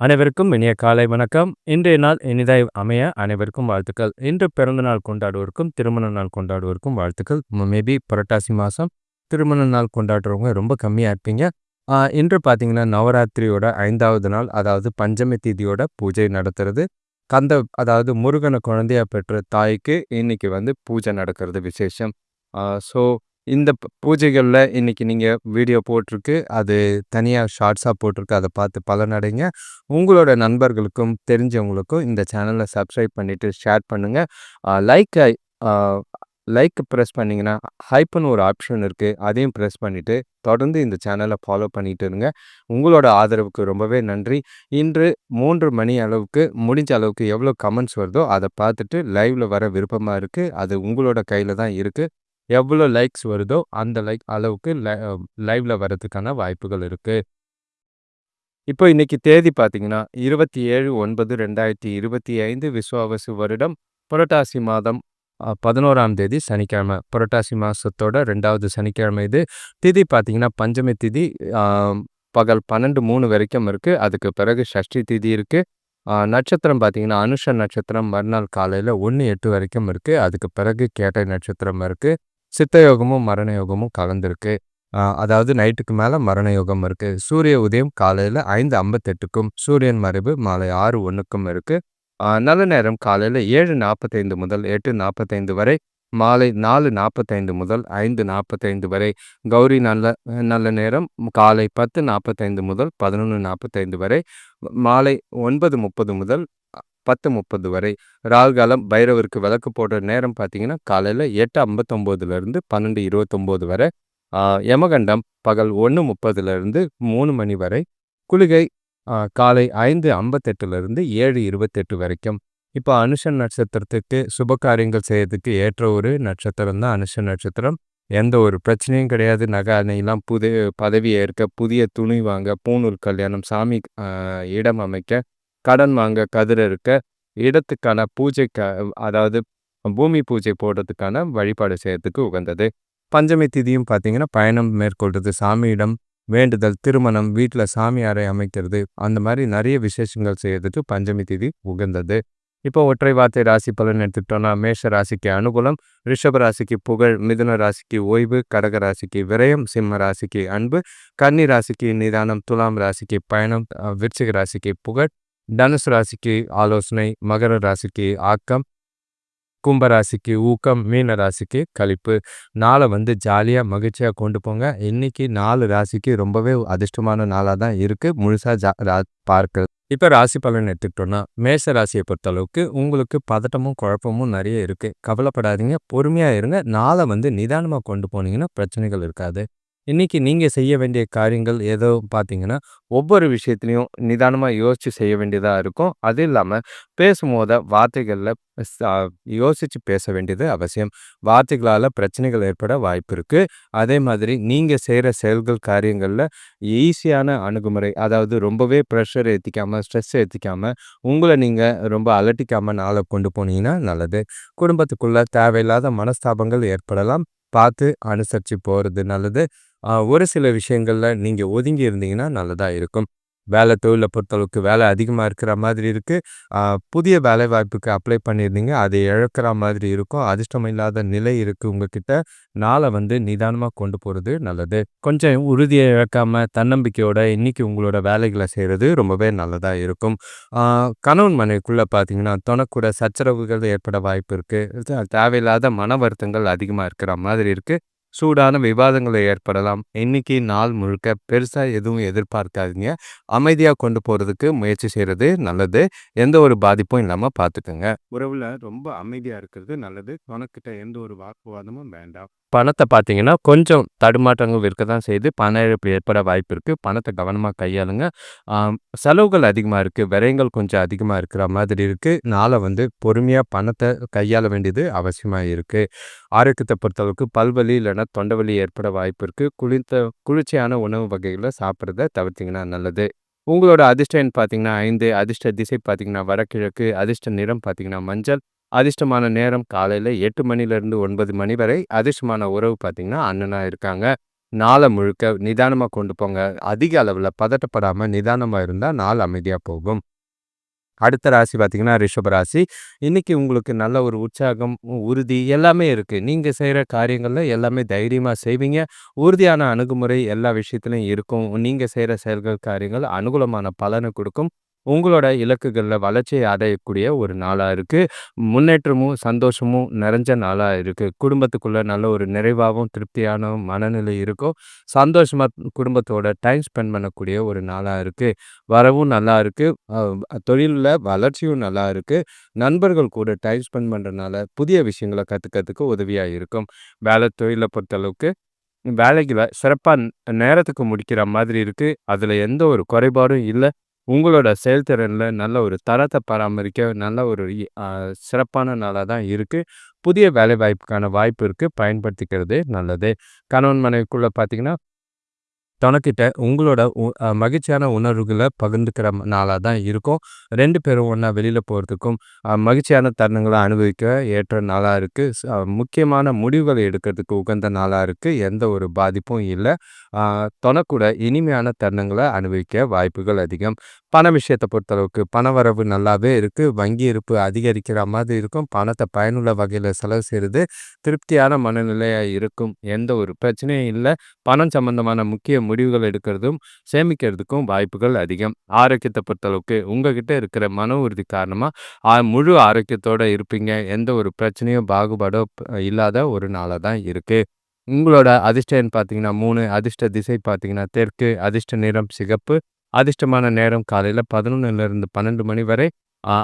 அனைவருக்கும் இனிய காலை வணக்கம். இன்றைய நாள் இனிதாய் அமைய அனைவருக்கும் வாழ்த்துக்கள். இன்று பிறந்த நாள் கொண்டாடுவோருக்கும் திருமண நாள் கொண்டாடுவோருக்கும் வாழ்த்துக்கள். மேபி புரட்டாசி மாதம் திருமண நாள் கொண்டாடுறவங்க ரொம்ப கம்மியாக இருப்பீங்க. இன்று பார்த்தீங்கன்னா நவராத்திரியோட ஐந்தாவது நாள் அதாவது பஞ்சமி தீதியோட பூஜை நடத்துறது. கந்த அதாவது முருகனை குழந்தையா பெற்ற தாய்க்கு இன்னைக்கு வந்து பூஜை நடக்கிறது விசேஷம். ஸோ இந்த பூஜைகளில் இன்னைக்கு நீங்கள் வீடியோ போட்டிருக்கு. அது தனியாக ஷார்ட்ஸாக போட்டிருக்கு. அதை பார்த்து பலனடைங்க. உங்களோட நண்பர்களுக்கும் தெரிஞ்சவங்களுக்கும் இந்த சேனலை சப்ஸ்கிரைப் பண்ணிவிட்டு ஷேர் பண்ணுங்கள் லைக் லைக் ப்ரெஸ் பண்ணிங்கன்னா ஹைப்புன்னு ஒரு ஆப்ஷன் இருக்குது அதையும் ப்ரெஸ் பண்ணிவிட்டு தொடர்ந்து இந்த சேனலை ஃபாலோ பண்ணிகிட்டு இருங்க. உங்களோட ஆதரவுக்கு ரொம்பவே நன்றி. இன்று மூன்று மணி அளவுக்கு முடிஞ்ச அளவுக்கு எவ்வளோ கமெண்ட்ஸ் வருதோ அதை பார்த்துட்டு லைவில் வர விருப்பமாக இருக்குது அது உங்களோட கையில் தான் இருக்குது எவ்வளோ லைக்ஸ் வருதோ அந்த லைக் அளவுக்கு லைவ்ல வர்றதுக்கான வாய்ப்புகள் இருக்கு. இப்போ இன்னைக்கு தேதி பார்த்தீங்கன்னா இருபத்தி ஏழு ஒன்பது ரெண்டாயிரத்தி இருபத்தி ஐந்து விஸ்வாவசு வருடம் புரட்டாசி மாதம் பதினோராம் தேதி சனிக்கிழமை. புரட்டாசி மாதத்தோட ரெண்டாவது சனிக்கிழமை இது. திதி பார்த்தீங்கன்னா பஞ்சமி திதி பகல் பன்னெண்டு மூணு வரைக்கும் இருக்குது அதுக்கு பிறகு ஷஷ்டி திதி இருக்குது நட்சத்திரம் பார்த்தீங்கன்னா அனுஷ நட்சத்திரம் மறுநாள் காலையில் ஒன்று எட்டு வரைக்கும் இருக்குது அதுக்கு பிறகு கேட்டை நட்சத்திரம் இருக்குது சித்த யோகமும் மரண யோகமும் கலந்துருக்கு அதாவது நைட்டுக்கு மேலே மரண யோகம் இருக்குது சூரிய உதயம் காலையில் ஐந்து ஐம்பத்தெட்டுக்கும் சூரியன் மறைவு மாலை ஆறு ஒன்றுக்கும் இருக்குது நல்ல நேரம் காலையில் ஏழு நாற்பத்தைந்து முதல் எட்டு நாற்பத்தைந்து வரை மாலை நாலு நாற்பத்தைந்து முதல் ஐந்து நாற்பத்தைந்து வரை. கௌரி நல்ல நல்ல நேரம் காலை பத்து நாற்பத்தைந்து முதல் பதினொன்று நாற்பத்தைந்து வரை மாலை ஒன்பது முப்பது முதல் பத்து முப்பது வரை ராகுகாலம் பைரவருக்கு விளக்கு போடுற நேரம் பார்த்தீங்கன்னா காலையில் எட்டு ஐம்பத்தொம்போதுலேருந்து பன்னெண்டு இருபத்தொம்போது வரை யமகண்டம் பகல் ஒன்று முப்பதுலேருந்து மூணு மணி வரை குளிகை காலை ஐந்து ஐம்பத்தெட்டுலேருந்து ஏழு இருபத்தெட்டு வரைக்கும். இப்போ அனுஷன் நட்சத்திரத்துக்கு சுப காரியங்கள் செய்யறதுக்கு ஏற்ற ஒரு நட்சத்திரம் தான் அனுஷன் நட்சத்திரம். எந்த ஒரு பிரச்சனையும் கிடையாது. நகை அணையெல்லாம் புது பதவி ஏற்க புதிய துணி வாங்க பூணூல் கல்யாணம் சாமி இடம் அமைக்க கடன் வாங்க கதிர இருக்க இடத்துக்கான பூஜைக்கு அதாவது பூமி பூஜை போடுறதுக்கான வழிபாடு செய்யறதுக்கு உகந்தது. பஞ்சமி திதியும் பார்த்தீங்கன்னா பயணம் மேற்கொள்றது சாமியிடம் வேண்டுதல் திருமணம் வீட்டில் சாமி அறை அமைக்கிறது அந்த மாதிரி நிறைய விசேஷங்கள் செய்யறதுக்கு பஞ்சமி திதி உகந்தது. இப்போ ஒற்றை வார்த்தை ராசி பலன் எடுத்துக்கிட்டோம்னா மேஷ ராசிக்கு அனுகூலம் ரிஷப ராசிக்கு புகழ் மிதுன ராசிக்கு ஓய்வு கடக ராசிக்கு விரயம் சிம்ம ராசிக்கு அன்பு கன்னி ராசிக்கு நிதானம் துலாம் ராசிக்கு பயணம் விருச்சிக ராசிக்கு புகழ் தனுசு ராசிக்கு ஆலோசனை மகர ராசிக்கு ஆக்கம் கும்பராசிக்கு ஊக்கம் மீன ராசிக்கு கழிப்பு. நாளை வந்து ஜாலியாக மகிழ்ச்சியாக கொண்டு போங்க. இன்னைக்கு நாலு ராசிக்கு ரொம்பவே அதிர்ஷ்டமான நாளாக தான் இருக்குது முழுசாக ஜா பார்க்க. இப்போ ராசி பலன் எடுத்துக்கிட்டோன்னா மேச ராசியை பொறுத்தளவுக்கு உங்களுக்கு பதட்டமும் குழப்பமும் நிறைய இருக்குது கவலைப்படாதீங்க. பொறுமையாக இருங்க. நாளை வந்து நிதானமாக கொண்டு போனீங்கன்னா பிரச்சனைகள் இருக்காது. இன்றைக்கி நீங்கள் செய்ய வேண்டிய காரியங்கள் ஏதோ பார்த்தீங்கன்னா ஒவ்வொரு விஷயத்துலையும் நிதானமாக யோசித்து செய்ய வேண்டியதாக இருக்கும். அது இல்லாமல் பேசும்போத வார்த்தைகளில் யோசித்து பேச வேண்டியது அவசியம். வார்த்தைகளால் பிரச்சனைகள் ஏற்பட வாய்ப்பு இருக்குது அதே மாதிரி நீங்கள் செய்கிற செயல்கள் காரியங்களில் ஈஸியான அணுகுமுறை அதாவது ரொம்பவே ப்ரெஷர் ஏற்றிக்காமல் ஸ்ட்ரெஸ் ஏற்றிக்காமல் உங்களை நீங்கள் ரொம்ப அலட்டிக்காமல் நாளை கொண்டு போனீங்கன்னா நல்லது. குடும்பத்துக்குள்ளே தேவையில்லாத மனஸ்தாபங்கள் ஏற்படலாம். பார்த்து அனுசரித்து போகிறது நல்லது. ஒரு சில விஷயங்களில் நீங்கள் ஒதுங்கி இருந்தீங்கன்னா நல்லதாக இருக்கும். வேலை தொழிலை பொறுத்தளவுக்கு வேலை அதிகமாக இருக்கிற மாதிரி இருக்குது புதிய வேலை வாய்ப்புக்கு அப்ளை பண்ணியிருந்தீங்க. அதை இழக்கிற மாதிரி இருக்கும். அதிர்ஷ்டம் இல்லாத நிலை இருக்குது உங்ககிட்ட. நாளை வந்து நிதானமாக கொண்டு போகிறது நல்லது. கொஞ்சம் உறுதியை இழக்காமல் தன்னம்பிக்கையோட இன்றைக்கி உங்களோட வேலைகளை செய்கிறது ரொம்பவே நல்லதாக இருக்கும். கணவன் மனைவிக்குள்ளே பார்த்தீங்கன்னா தொணக்கூட சச்சரவுகள் ஏற்பட வாய்ப்பு இருக்குது தேவையில்லாத மன வருத்தங்கள் அதிகமாக இருக்கிற மாதிரி இருக்குது சூடான விவாதங்களை ஏற்படலாம். இன்னைக்கு நாள் முழுக்க பெருசா எதுவும் எதிர்பார்க்காதீங்க. அமைதியா கொண்டு போறதுக்கு முயற்சி செய்யறது நல்லது. எந்த ஒரு பாதிப்பும் இல்லாம பாத்துக்கோங்க. உறவுல ரொம்ப அமைதியா இருக்கிறது நல்லது. உனக்கிட்ட எந்த ஒரு வாக்குவாதமும் வேண்டாம். பணத்தை பார்த்தீங்கன்னா கொஞ்சம் தடுமாற்றங்கள் இருக்க தான் செய்து பண இழப்பு ஏற்பட வாய்ப்பு இருக்குது பணத்தை கவனமாக கையாளுங்க. செலவுகள் அதிகமாக இருக்குது விரயங்கள் கொஞ்சம் அதிகமாக இருக்கிற மாதிரி இருக்குது நாளை வந்து பொறுமையாக பணத்தை கையாள வேண்டியது அவசியமாக இருக்குது ஆரோக்கியத்தை பொறுத்தளவுக்கு பல்வலி இல்லைன்னா தொண்டவலி ஏற்பட வாய்ப்பு இருக்குது குளிர்ந்த குளிர்ச்சியான உணவு வகைகளை சாப்பிட்றத தவிர்த்திங்கன்னா நல்லது. உங்களோட அதிர்ஷ்டம் பார்த்தீங்கன்னா ஐந்து அதிர்ஷ்ட திசை பார்த்தீங்கன்னா வடகிழக்கு அதிர்ஷ்ட நிறம் பார்த்தீங்கன்னா மஞ்சள் அதிர்ஷ்டமான நேரம் காலையில் எட்டு மணிலேருந்து ஒன்பது மணி வரை அதிர்ஷ்டமான உறவு பார்த்திங்கன்னா அண்ணனாக இருக்காங்க. நாளை முழுக்க நிதானமாக கொண்டு போங்க. அதிக அளவில் பதட்டப்படாமல் நிதானமாக இருந்தால் நாள் அமைதியாக போகும். அடுத்த ராசி பார்த்தீங்கன்னா ரிஷப ராசி. இன்னைக்கு உங்களுக்கு நல்ல ஒரு உற்சாகம் உறுதி எல்லாமே இருக்குது நீங்கள் செய்கிற காரியங்களில் எல்லாமே தைரியமாக செய்வீங்க. உறுதியான அணுகுமுறை எல்லா விஷயத்துலையும் இருக்கும். நீங்கள் செய்கிற செயல்கள் காரியங்கள் அனுகூலமான பலனை கொடுக்கும். உங்களோட இலக்குகளில் வளர்ச்சியை அடையக்கூடிய ஒரு நாளாக இருக்குது முன்னேற்றமும் சந்தோஷமும் நிறைஞ்ச நாளாக இருக்குது குடும்பத்துக்குள்ளே நல்ல ஒரு நிறைவாகவும் திருப்தியான மனநிலை இருக்கும். சந்தோஷமாக குடும்பத்தோட டைம் ஸ்பெண்ட் பண்ணக்கூடிய ஒரு நாளாக இருக்குது வரவும் நல்லா இருக்குது தொழிலில் வளர்ச்சியும் நல்லா இருக்குது நண்பர்கள் கூட டைம் ஸ்பெண்ட் பண்ணுறதுனால புதிய விஷயங்களை கற்றுக்கிறதுக்கு உதவியாக இருக்கும். வேலை தொழிலை பொறுத்தளவுக்கு வேலைகளை சிறப்பாக நேரத்துக்கு முடிக்கிற மாதிரி இருக்குது அதில் எந்த ஒரு குறைபாடும் இல்லை. உங்களோட செயல்திறனில் நல்ல ஒரு தரத்தை பராமரிக்க நல்ல ஒரு சிறப்பான நாளாக தான் இருக்குது புதிய வேலை வாய்ப்புக்கான வாய்ப்பு இருக்குது பயன்படுத்திக்கிறது நல்லது. கணவன் மனைவிக்குள்ளே பார்த்தீங்கன்னா தனக்கிட்ட உங்களோட மகிழ்ச்சியான உணர்வுகளை பகிர்ந்துக்கிற நாளாக தான் இருக்கும். ரெண்டு பேரும் ஒன்றா வெளியில் போகிறதுக்கும் மகிழ்ச்சியான தருணங்களை அனுபவிக்க ஏற்ற நாளாக இருக்குது முக்கியமான முடிவுகளை எடுக்கிறதுக்கு உகந்த நாளாக இருக்குது எந்த ஒரு பாதிப்பும் இல்லை. தொனக்கூட இனிமையான தருணங்களை அனுபவிக்க வாய்ப்புகள் அதிகம். பண விஷயத்தை பொறுத்தளவுக்கு பண வரவு நல்லாவே இருக்குது வங்கி இருப்பு அதிகரிக்கிற மாதிரி இருக்கும். பணத்தை பயனுள்ள வகையில் செலவு செய்கிறது திருப்தியான மனநிலையாக இருக்கும். எந்த ஒரு பிரச்சனையும் இல்லை. பணம் சம்பந்தமான முக்கிய முடிவுகள் எடுக்கிறதும் சேமிக்கிறதுக்கும் வாய்ப்புகள் அதிகம். ஆரோக்கியத்தை பொறுத்தளவுக்கு உங்ககிட்ட இருக்கிற மன உறுதி காரணமாக முழு ஆரோக்கியத்தோடு இருப்பீங்க. எந்த ஒரு பிரச்சனையும் பாகுபாடோ இல்லாத ஒரு நாளாக தான் இருக்குது உங்களோட அதிர்ஷ்டம் பார்த்தீங்கன்னா மூணு அதிர்ஷ்ட திசை பார்த்தீங்கன்னா தெற்கு அதிர்ஷ்ட நிறம் சிகப்பு. அதிர்ஷ்டமான நேரம் காலையில் பதினொன்னுலேருந்து பன்னெண்டு மணி வரை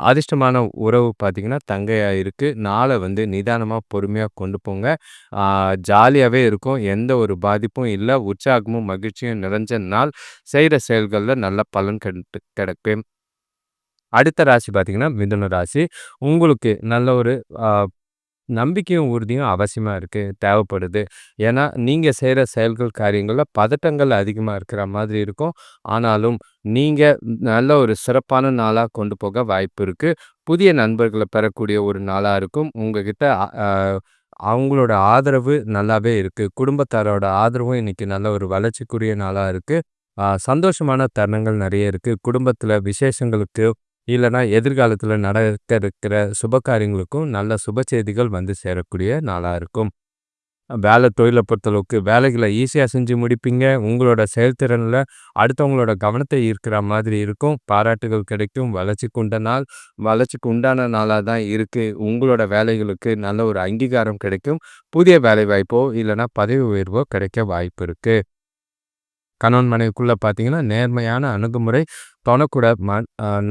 அதிர்ஷ்டமான உறவு பார்த்திங்கன்னா தங்கையாக இருக்குது நாளை வந்து நிதானமாக பொறுமையாக கொண்டு போங்க. ஜாலியாகவே இருக்கும். எந்த ஒரு பாதிப்பும் இல்லை. உற்சாகமும் மகிழ்ச்சியும் நிறைஞ்ச நாள். செய்கிற செயல்களில் நல்ல பலன் கெட்டு கிடைக்கும் அடுத்த ராசி பார்த்திங்கன்னா மிதுன ராசி. உங்களுக்கு நல்ல ஒரு நம்பிக்கையும் உறுதியும் அவசியமாக இருக்குது தேவைப்படுது. ஏன்னா நீங்கள் செய்கிற செயல்கள் காரியங்களில் பதட்டங்கள் அதிகமாக இருக்கிற மாதிரி இருக்கும். ஆனாலும் நீங்கள் நல்ல ஒரு சிறப்பான நாளாக கொண்டு போக வாய்ப்பு இருக்குது புதிய நண்பர்களை பெறக்கூடிய ஒரு நாளாக இருக்கும். உங்ககிட்ட அவங்களோட ஆதரவு நல்லாவே இருக்குது குடும்பத்தாரோட ஆதரவும் இன்றைக்கி நல்ல ஒரு வளர்ச்சிக்குரிய நாளாக இருக்குது சந்தோஷமான தருணங்கள் நிறைய இருக்குது குடும்பத்தில் விசேஷங்களுக்கு இல்லைனா எதிர்காலத்தில் நடக்க இருக்கிற சுப காரியங்களுக்கும் நல்ல சுப செய்திகள் வந்து சேரக்கூடிய நாளாக இருக்கும். வேலை தொழிலை பொறுத்தளவுக்கு வேலைகளை ஈஸியாக செஞ்சு முடிப்பீங்க. உங்களோட செயல்திறனில் அடுத்தவங்களோட கவனத்தை ஈர்க்கிற மாதிரி இருக்கும். பாராட்டுகள் கிடைக்கும். வளர்ச்சிக்கு உண்ட நாள் வளர்ச்சிக்கு உண்டான நாளாக தான் இருக்குது உங்களோட வேலைகளுக்கு நல்ல ஒரு அங்கீகாரம் கிடைக்கும். புதிய வேலை வாய்ப்போ இல்லைனா பதவி உயர்வோ கிடைக்க வாய்ப்பு இருக்குது கணவன் மனைவிக்குள்ளே பார்த்தீங்கன்னா நேர்மையான அணுகுமுறை தொணக்கூட ம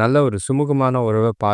நல்ல ஒரு சுமூகமான உறவை பா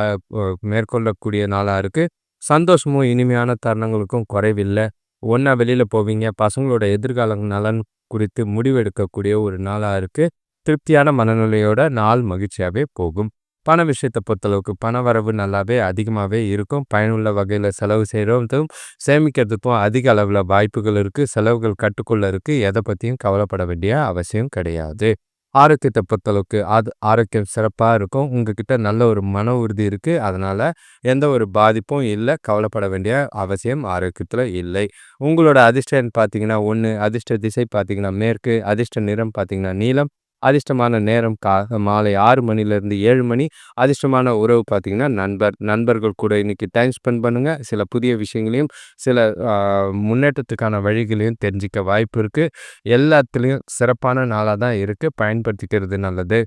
மேற்கொள்ளக்கூடிய நாளாக இருக்குது சந்தோஷமும் இனிமையான தருணங்களுக்கும் குறைவில்லை. ஒன்றா வெளியில் போவீங்க. பசங்களோட எதிர்கால நலன் குறித்து முடிவெடுக்கக்கூடிய ஒரு நாளாக இருக்குது திருப்தியான மனநிலையோட நாள் மகிழ்ச்சியாகவே போகும். பண விஷயத்தை பொறுத்தளவுக்கு பண வரவு நல்லாவே அதிகமாகவே இருக்கும். பயனுள்ள வகையில் செலவு செய்கிறதும் சேமிக்கிறதுக்கும் அதிக அளவில் வாய்ப்புகள் இருக்குது செலவுகள் கட்டுக்குள்ளே இருக்குது எதை பற்றியும் கவலைப்பட வேண்டிய அவசியம் கிடையாது. ஆரோக்கியத்தை பொறுத்தளவுக்கு அது ஆரோக்கியம் சிறப்பாக இருக்கும். உங்ககிட்ட நல்ல ஒரு மன உறுதி இருக்குது அதனால் எந்த ஒரு பாதிப்பும் இல்லை. கவலைப்பட வேண்டிய அவசியம் ஆரோக்கியத்தில் இல்லை. உங்களோட அதிர்ஷ்டம் பார்த்தீங்கன்னா ஒன்று அதிர்ஷ்ட திசை பார்த்தீங்கன்னா மேற்கு. அதிர்ஷ்ட நிறம் பார்த்தீங்கன்னா நீளம் அதிர்ஷ்டமான நேரம் கா மாலை ஆறு மணிலேருந்து ஏழு மணி. அதிர்ஷ்டமான உறவு பார்த்திங்கன்னா நண்பர் நண்பர்கள் கூட இன்றைக்கி டைம் ஸ்பெண்ட் பண்ணுங்கள் சில புதிய விஷயங்களையும் சில முன்னேற்றத்துக்கான வழிகளையும் தெரிஞ்சிக்க வாய்ப்பு இருக்குது எல்லாத்துலேயும் சிறப்பான நாளாக தான் இருக்குது பயன்படுத்திக்கிறது நல்லது.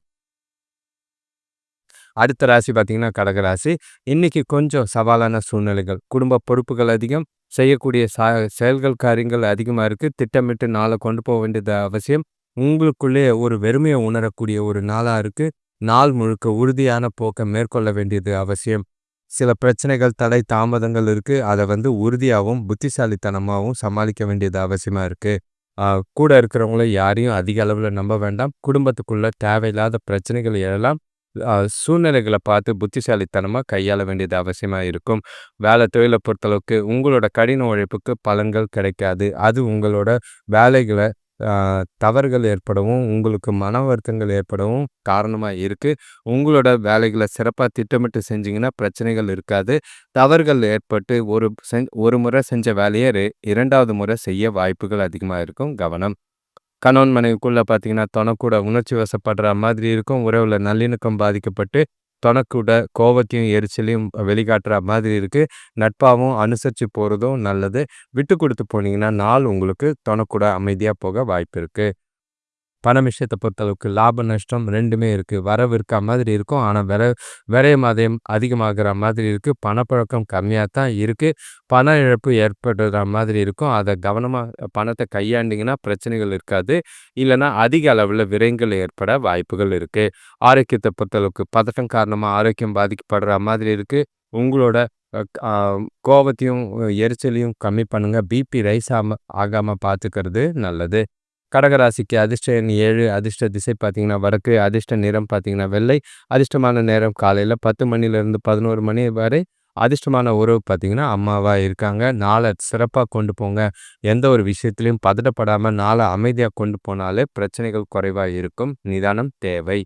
அடுத்த ராசி பார்த்திங்கன்னா கடகராசி இன்றைக்கி கொஞ்சம் சவாலான சூழ்நிலைகள். குடும்ப பொறுப்புகள் அதிகம். செய்யக்கூடிய சா செயல்கள் காரியங்கள் அதிகமாக இருக்குது திட்டமிட்டு நாளை கொண்டு போக வேண்டியது அவசியம். உங்களுக்குள்ளே ஒரு வெறுமையை உணரக்கூடிய ஒரு நாளாக இருக்குது நாள் முழுக்க உறுதியான போக்கை மேற்கொள்ள வேண்டியது அவசியம். சில பிரச்சனைகள் தடை தாமதங்கள் இருக்குது அதை வந்து உறுதியாகவும் புத்திசாலித்தனமாகவும் சமாளிக்க வேண்டியது அவசியமாக இருக்குது கூட இருக்கிறவங்கள யாரையும் அதிக அளவில் நம்ப வேண்டாம். குடும்பத்துக்குள்ளே தேவையில்லாத பிரச்சனைகள் எழலாம். சூழ்நிலைகளை பார்த்து புத்திசாலித்தனமாக கையாள வேண்டியது அவசியமாக இருக்கும். வேலை தொழிலை பொறுத்தளவுக்கு உங்களோட கடின உழைப்புக்கு பலன்கள் கிடைக்காது. அது உங்களோட வேலைகளை தவறுகள் ஏற்படவும் உங்களுக்கு மன வருத்தங்கள் ஏற்படவும் காரணமாக இருக்குது உங்களோட வேலைகளை சிறப்பாக திட்டமிட்டு செஞ்சிங்கன்னா பிரச்சனைகள் இருக்காது. தவறுகள் ஏற்பட்டு ஒரு செஞ் ஒரு முறை செஞ்ச வேலையை இரண்டாவது முறை செய்ய வாய்ப்புகள் அதிகமாக இருக்கும். கவனம். கணவன் மனைவிக்குள்ளே பார்த்தீங்கன்னா, தொணக்கூட உணர்ச்சி வசப்படுற மாதிரி இருக்கும். உறவில் நல்லிணக்கம் பாதிக்கப்பட்டு, தொணக்கூட கோவத்தையும், எரிச்சலையும் வெளிக்காட்டுற மாதிரி இருக்குது நட்பாகவும் அனுசரித்து போகிறதும் நல்லது. விட்டு கொடுத்து போனீங்கன்னா, நாள் உங்களுக்கு தொணக்கூட அமைதியாக போக வாய்ப்பு இருக்குது பண விஷயத்தை பொறுத்தளவுக்கு லாப நஷ்டம் ரெண்டுமே இருக்குது வரவு இருக்க மாதிரி இருக்கும். ஆனால் விர விரயம் அதயம் அதிகமாகிற மாதிரி இருக்குது பணப்பழக்கம் கம்மியாக தான் இருக்குது பண இழப்பு ஏற்படுற மாதிரி இருக்கும். அதை கவனமாக பணத்தை கையாண்டிங்கன்னா பிரச்சனைகள் இருக்காது. இல்லைன்னா அதிக அளவில் விரயங்கள் ஏற்பட வாய்ப்புகள் இருக்குது ஆரோக்கியத்தை பொறுத்தளவுக்கு பதட்டம் காரணமாக ஆரோக்கியம் பாதிக்கப்படுற மாதிரி இருக்குது உங்களோட கோபத்தையும் கோவத்தையும், எரிச்சலையும் கம்மி பண்ணுங்கள் பிபி ரைஸ் ஆம ஆகாமல் பார்த்துக்கிறது நல்லது. கடகராசிக்கு அதிர்ஷ்ட எண் ஏழு அதிர்ஷ்ட திசை பார்த்தீங்கன்னா வடக்கு. அதிர்ஷ்ட நிறம் பார்த்தீங்கன்னா வெள்ளை. அதிர்ஷ்டமான நேரம் காலையில் பத்து மணிலேருந்து 11 மணி வரை. அதிர்ஷ்டமான உறவு பார்த்தீங்கன்னா, அம்மாவா இருக்காங்க. நாளை சிறப்பாக கொண்டு போங்க. எந்த ஒரு விஷயத்துலையும் பதட்டப்படாமல் நாளை அமைதியாக கொண்டு போனாலே பிரச்சனைகள் குறைவாக இருக்கும். நிதானம் தேவை.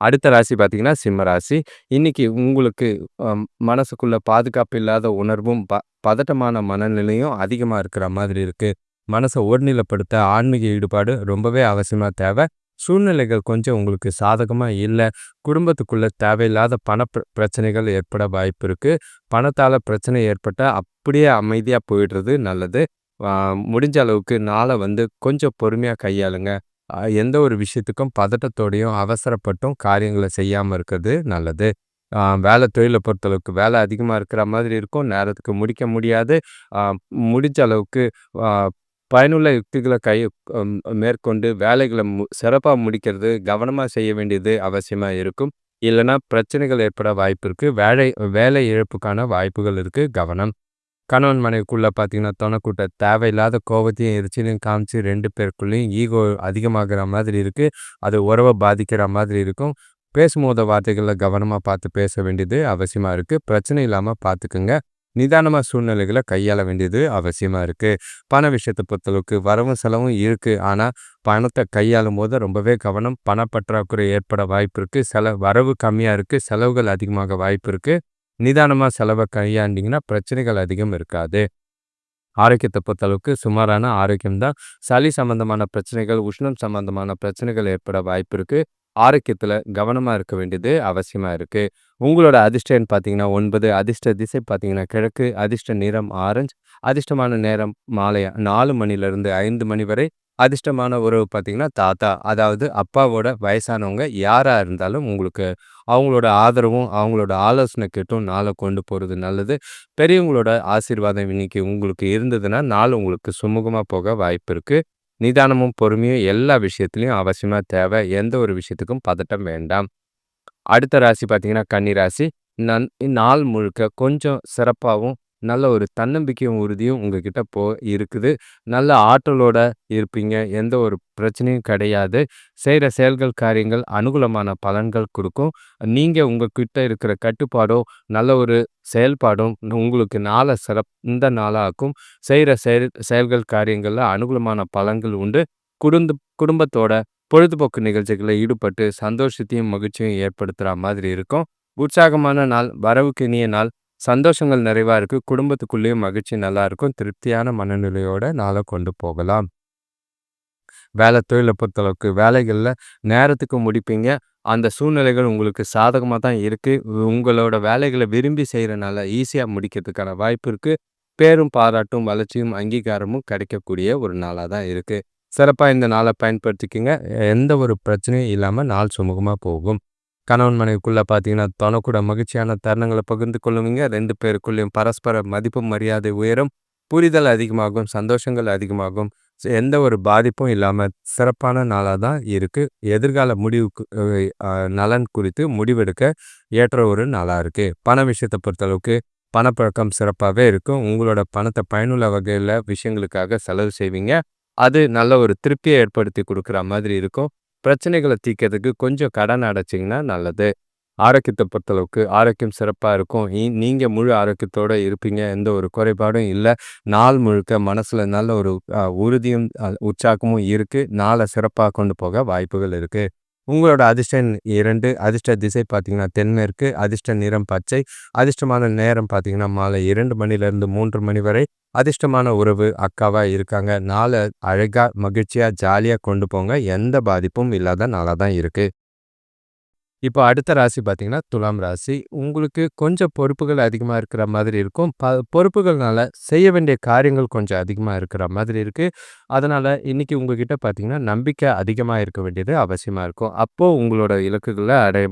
அடுத்த ராசி பார்த்தீங்கன்னா, சிம்ம ராசி. இன்னைக்கு உங்களுக்கு மனசுக்குள்ள பாதுகாப்பு இல்லாத உணர்வும், ப பதட்டமான மனநிலையும் அதிகமாக இருக்கிற மாதிரி இருக்குது மனசை ஒருநிலைப்படுத்த ஆன்மீக ஈடுபாடு ரொம்பவே அவசியமாக தேவை. சூழ்நிலைகள் கொஞ்சம் உங்களுக்கு சாதகமாக இல்லை குடும்பத்துக்குள்ள தேவையில்லாத பண பிர பிரச்சனைகள் ஏற்பட வாய்ப்பு இருக்கு. பணத்தால பிரச்சனை ஏற்பட்டால் அப்படியே அமைதியாக போயிடுறது நல்லது. முடிஞ்ச அளவுக்கு நாளை வந்து கொஞ்சம் பொறுமையாக கையாளுங்க. எந்த ஒரு விஷயத்துக்கும் பதட்டத்தோடையும், அவசரப்பட்டும் காரியங்களை செய்யாமல் இருக்கிறது நல்லது. வேலை தொழிலை பொறுத்தளவுக்கு வேலை அதிகமாக இருக்கிற மாதிரி இருக்கும். நேரத்துக்கு முடிக்க முடியாது. முடிஞ்ச அளவுக்கு பயனுள்ள யுக்திகளை கை மேற்கொண்டு வேலைகளை மு சிறப்பாக முடிக்கிறது, கவனமாக செய்ய வேண்டியது அவசியமாக இருக்கும். இல்லைன்னா பிரச்சனைகள் ஏற்பட வாய்ப்பு இருக்குது வேலை வேலை இழப்புக்கான வாய்ப்புகள் இருக்குது கவனம். கணவன் மனைவிக்குள்ளே பார்த்தீங்கன்னா, தொணக்கூட்ட தேவையில்லாத கோவத்தையும், எரிச்சலையும் காமிச்சு ரெண்டு பேருக்குள்ளேயும் ஈகோ அதிகமாகிற மாதிரி இருக்குது அது உறவை பாதிக்கிற மாதிரி இருக்கும். பேசும்போது வார்த்தைகளை கவனமாக பார்த்து பேச வேண்டியது அவசியமாக இருக்குது பிரச்சனை இல்லாமல் பார்த்துக்குங்க. நிதானமாக சூழ்நிலைகளை கையாள வேண்டியது அவசியமாக இருக்குது பண விஷயத்தை பொறுத்தளவுக்கு வரவும் செலவும் இருக்குது ஆனால் பணத்தை கையாளும் போது ரொம்பவே கவனம். பணப்பற்றாக்குறை ஏற்பட வாய்ப்பு இருக்குது செல வரவு கம்மியாக இருக்குது செலவுகள் அதிகமாக வாய்ப்பு இருக்குது நிதானமாக செலவை கையாண்டிங்கன்னா பிரச்சனைகள் அதிகம் இருக்காது. ஆரோக்கியத்தை பொறுத்தளவுக்கு சுமாரான ஆரோக்கியம் தான். சளி சம்மந்தமான பிரச்சனைகள், உஷ்ணம் சம்மந்தமான பிரச்சனைகள் ஏற்பட வாய்ப்பு இருக்குது ஆரோக்கியத்தில் கவனமாக இருக்க வேண்டியது அவசியமாக இருக்குது உங்களோட அதிர்ஷ்டம் பார்த்தீங்கன்னா ஒன்பது அதிர்ஷ்ட திசை பார்த்தீங்கன்னா கிழக்கு. அதிர்ஷ்ட நிறம் ஆரஞ்சு. அதிர்ஷ்டமான நேரம் மாலை நாலு மணிலேருந்து ஐந்து மணி வரை. அதிர்ஷ்டமான உறவு பார்த்தீங்கன்னா தாத்தா. அதாவது அப்பாவோட வயசானவங்க யாராக இருந்தாலும் உங்களுக்கு அவங்களோட ஆதரவும், அவங்களோட ஆலோசனை கேட்டும் நாளை கொண்டு போகிறது நல்லது. பெரியவங்களோட ஆசீர்வாதம் இன்னைக்கு உங்களுக்கு இருந்ததுன்னா, நாள் உங்களுக்கு சுமூகமாக போக வாய்ப்பு இருக்குது நிதானமும், பொறுமையும் எல்லா விஷயத்துலையும் அவசியமா தேவை. எந்த ஒரு விஷயத்துக்கும் பதட்டம் வேண்டாம். அடுத்த ராசி பார்த்தீங்கன்னா, கன்னி ராசி. நன் நாள் முழுக்க கொஞ்சம் சிறப்பாகவும் நல்ல ஒரு தன்னம்பிக்கையும், உறுதியும் உங்ககிட்ட போ இருக்குது. நல்ல ஆற்றலோட இருப்பீங்க. எந்த ஒரு பிரச்சனையும் கிடையாது. செய்கிற செயல்கள், காரியங்கள் அனுகூலமான பலன்கள் கொடுக்கும் நீங்கள் உங்ககிட்ட இருக்கிற கட்டுப்பாடும், நல்ல ஒரு செயல்பாடும் உங்களுக்கு நாள சிறந்த நாளாக்கும். செய்கிற செயல் செயல்கள், காரியங்களில் அனுகூலமான பலன்கள் உண்டு. குடும்ப குடும்பத்தோட பொழுதுபோக்கு நிகழ்ச்சிகளில் ஈடுபட்டு சந்தோஷத்தையும், மகிழ்ச்சியும் ஏற்படுத்துகிற மாதிரி இருக்கும். உற்சாகமான நாள், வரவுக்கு இனிய நாள். சந்தோஷங்கள் நிறைவாக இருக்குது குடும்பத்துக்குள்ளேயும் மகிழ்ச்சி நல்லா இருக்கும். திருப்தியான மனநிலையோட நாளை கொண்டு போகலாம். வேலை தொழிலை பொறுத்தளவுக்கு வேலைகளில் நேரத்துக்கு முடிப்பீங்க. அந்த சூழ்நிலைகள் உங்களுக்கு சாதகமாக தான் இருக்குது உங்களோட வேலைகளை விரும்பி செய்கிறனால ஈஸியாக முடிக்கிறதுக்கான வாய்ப்பு இருக்குது பேரும், பாராட்டும், வளர்ச்சியும், அங்கீகாரமும் கிடைக்கக்கூடிய ஒரு நாளாக தான் இருக்குது சிறப்பாக இந்த நாளை பயன்படுத்திக்கிங்க எந்த ஒரு பிரச்சனையும் இல்லாமல் நாள் சுமூகமாக போகும். கணவன் மனைவிக்குள்ளே பார்த்தீங்கன்னா, தனக்கூட மகிழ்ச்சியான தருணங்களை பகிர்ந்து கொள்ளுவீங்க. ரெண்டு பேருக்குள்ளேயும் பரஸ்பர மதிப்பு, மரியாதை உயரும். புரிதல் அதிகமாகும். சந்தோஷங்கள் அதிகமாகும். எந்த ஒரு பாதிப்பும் இல்லாமல் சிறப்பான நாளாக தான் இருக்குது எதிர்கால முடிவுக்கு நலன் குறித்து முடிவெடுக்க ஏற்ற ஒரு நாளாக இருக்குது பண விஷயத்தை பொறுத்தளவுக்கு பணப்பழக்கம் சிறப்பாகவே இருக்கும். உங்களோட பணத்தை பயனுள்ள வகையில் விஷயங்களுக்காக செலவு செய்வீங்க. அது நல்ல ஒரு திருப்தியை ஏற்படுத்தி கொடுக்குற மாதிரி இருக்கும். பிரச்சனைகளை தீர்க்கிறதுக்கு கொஞ்சம் கடன் அடைச்சீங்கன்னா நல்லது. ஆரோக்கியத்தை பொறுத்தளவுக்கு ஆரோக்கியம் சிறப்பா இருக்கும். நீங்கள் நீங்க முழு ஆரோக்கியத்தோட இருப்பீங்க. எந்த ஒரு குறைபாடும் இல்ல. நாள் முழுக்க மனசுல நல்ல ஒரு உறுதியும், உற்சாகமும் இருக்கு. நாளை சிறப்பா கொண்டு போக வாய்ப்புகள் இருக்கு. உங்களோட அதிர்ஷ்ட இரண்டு அதிர்ஷ்ட திசை பார்த்தீங்கன்னா தென்மேற்கு, அதிர்ஷ்ட நிறம் பச்சை, அதிர்ஷ்டமான நேரம் பார்த்தீங்கன்னா மாலை இரண்டு மணிலேருந்து மூன்று மணி வரை. அதிர்ஷ்டமான உறவு அக்காவா இருக்காங்க. நாளை அழகா, மகிழ்ச்சியா, ஜாலியா கொண்டு போங்க. எந்த பாதிப்பும் இல்லாத நாளாக தான் இருக்கு. இப்போ அடுத்த ராசி பார்த்தீங்கன்னா, துலாம் ராசி. உங்களுக்கு கொஞ்சம் பொறுப்புகள் அதிகமாக இருக்கிற மாதிரி இருக்கும். ப பொறுப்புகள்னால செய்ய வேண்டிய காரியங்கள் கொஞ்சம் அதிகமாக இருக்கிற மாதிரி இருக்குது அதனால் இன்னைக்கு உங்ககிட்ட பார்த்தீங்கன்னா, நம்பிக்கை அதிகமாக இருக்க வேண்டியது அவசியமாக இருக்கும். அப்போது உங்களோட இலக்குகளை அடைய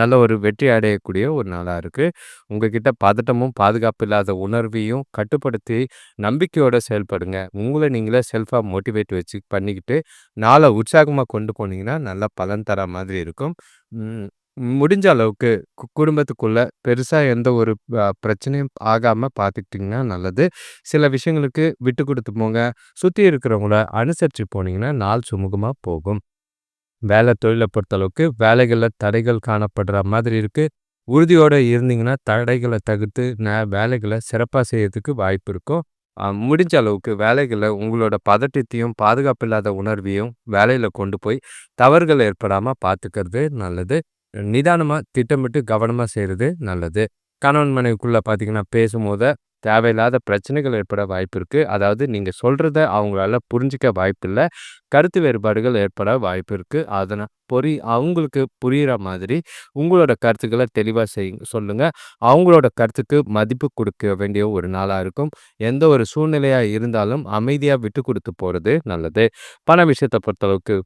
நல்ல ஒரு வெற்றி அடையக்கூடிய ஒரு நாளாக இருக்குது உங்ககிட்ட பதட்டமும், பாதுகாப்பு இல்லாத உணர்வையும் கட்டுப்படுத்தி நம்பிக்கையோடு செயல்படுங்க. உங்களை நீங்களே செல்ஃபாக மோட்டிவேட் வச்சு பண்ணிக்கிட்டு, நாளை உற்சாகமாக கொண்டு போனீங்கன்னா, நல்ல பலன் தர மாதிரி இருக்கும். முடிஞ்ச அளவுக்கு கு குடும்பத்துக்குள்ள பெருசா எந்த ஒரு பிரச்சனையும் ஆகாம பார்த்துக்கிட்டிங்கன்னா நல்லது. சில விஷயங்களுக்கு விட்டு கொடுத்து போங்க. சுத்தி இருக்கிறவங்கள அனுசரிச்சு போனீங்கன்னா, நாள் சுமூகமாக போகும். வேலை தொழிலை பொறுத்தளவுக்கு வேலைகள்ல தடைகள் காணப்படுற மாதிரி இருக்கு. உறுதியோட இருந்தீங்கன்னா, தடைகளை தவிர்த்து ந வேலைகளை சிறப்பா செய்யறதுக்கு வாய்ப்பு இருக்கும். முடிஞ்ச அளவுக்கு வேலைகளை உங்களோட பதட்டத்தையும், பாதுகாப்பு இல்லாத உணர்வையும் வேலையில் கொண்டு போய் தவறுகள் ஏற்படாமல் பார்த்துக்கிறது நல்லது. நிதானமாக திட்டமிட்டு கவனமாக செய்கிறது நல்லது. கணவன் மனைவிக்குள்ளே பார்த்திங்கன்னா பேசும்போது தேவையில்லாத பிரச்சனைகள் ஏற்பட வாய்ப்பு இருக்குது அதாவது நீங்கள் சொல்கிறத அவங்களால புரிஞ்சுக்க இல்லை கருத்து வேறுபாடுகள் ஏற்பட வாய்ப்பு இருக்குது அதனால் பொறி அவங்களுக்கு புரியிற மாதிரி உங்களோட கருத்துக்களை தெளிவாக செய் சொல்லுங்கள் அவங்களோட கருத்துக்கு மதிப்பு கொடுக்க வேண்டிய ஒரு நாளாக இருக்கும். எந்த ஒரு சூழ்நிலையாக இருந்தாலும் அமைதியாக விட்டு கொடுத்து போகிறது நல்லது. பண விஷயத்தை பொறுத்தளவுக்கு